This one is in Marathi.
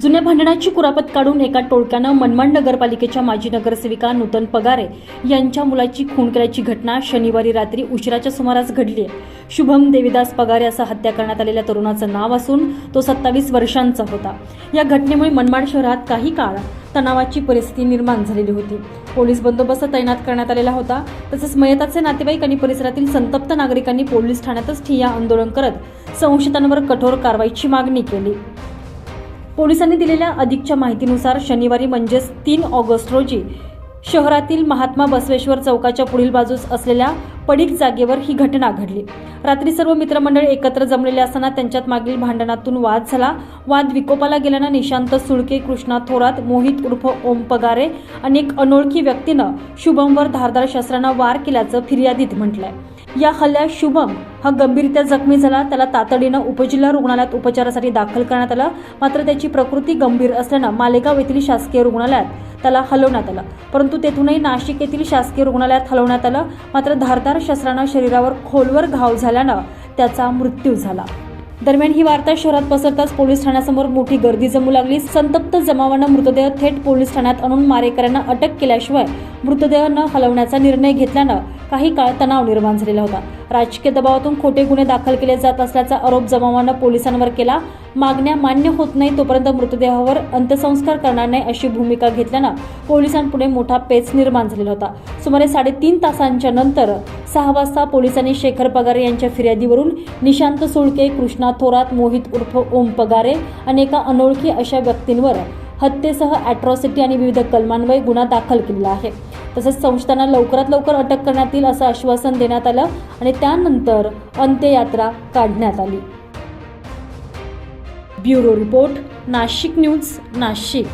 जुन्या भांडणाची कुरापत काढून एका टोळक्यानं मनमाड नगरपालिकेच्या माजी नगरसेविका नूतन पगारे यांच्या मुलाची खून केल्याची घटना शनिवारी रात्री उशिराच्या सुमारास घडली आहे. शुभम देविदास पगारे असं हत्या करण्यात आलेल्या तरुणाचं नाव असून तो सत्तावीस वर्षांचा होता. या घटनेमुळे मनमाड शहरात काही काळ तणावाची परिस्थिती निर्माण झालेली होती. पोलीस बंदोबस्त तैनात करण्यात आलेला होता. तसेच मयताचे नातेवाईक आणि परिसरातील संतप्त नागरिकांनी पोलीस ठाण्यातच ठिय्या आंदोलन करत संशयितांवर कठोर कारवाईची मागणी केली. पोलिसांनी दिलेल्या अधिकच्या माहितीनुसार शनिवारी म्हणजेच तीन ऑगस्ट रोजी शहरातील महात्मा बसवेश्वर चौकाच्या पुढील बाजूस असलेल्या पडीक जागेवर ही घटना घडली. रात्री सर्व मित्रमंडळ एकत्र जमलेले असताना त्यांच्यात मागील भांडणातून वाद झाला. वाद विकोपाला गेल्यानं निशांत सुळके कृष्णा थोरात मोहित उर्फ ओम पगारे आणि एक अनोळखी व्यक्तीनं शुभमवर धारदार शस्त्रानं वार केल्याचं फिर्यादीत म्हटलंय. या हल्ल्यात शुभम हा गंभीररित्या जखमी झाला. त्याला तातडीनं उपजिल्हा रुग्णालयात उपचारासाठी दाखल करण्यात आलं. मात्र त्याची प्रकृती गंभीर असल्यानं मालेगाव येथील शासकीय रुग्णालयात त्याला हलवण्यात आलं. परंतु तेथूनही नाशिक येथील शासकीय रुग्णालयात हलवण्यात आलं. मात्र धारदार शस्त्रानं शरीरावर खोलवर घाव झाल्यानं त्याचा मृत्यू झाला. दरम्यान ही वार्ता शहरात पसरताच पोलीस ठाण्यासमोर मोठी गर्दी जमू लागली. संतप्त जमावानं मृतदेह थेट पोलीस ठाण्यात आणून मारेकऱ्यांना अटक केल्याशिवाय मृतदेह न हलवण्याचा निर्णय घेतल्यानं काही काळ तणाव निर्माण झालेला होता. राजकीय दबावातून खोटे गुन्हे दाखल केले जात असल्याचा आरोप जमावानं पोलिसांवर केला. मागण्या मान्य होत नाही तोपर्यंत मृतदेहावर अंत्यसंस्कार करणार नाही अशी भूमिका घेतल्यानं पोलिसांपुढे मोठा पेच निर्माण झालेला होता. सुमारे साडेतीन तासांच्या नंतर सहा वाजता पोलिसांनी शेखर पगारे यांच्या फिर्यादीवरून निशांत सुळके कृष्णा थोरात मोहित उर्फ ओम पगारे आणि एका अनोळखी अशा व्यक्तींवर हत्येसह अॅट्रॉसिटी आणि विविध कलमांवर गुन्हा दाखल केलेला आहे. तसेच संस्थांना लवकरात लवकर अटक करण्यात येईल असं आश्वासन देण्यात आलं आणि त्यानंतर अंत्ययात्रा काढण्यात आली. Bureau report Nashik news Nashik.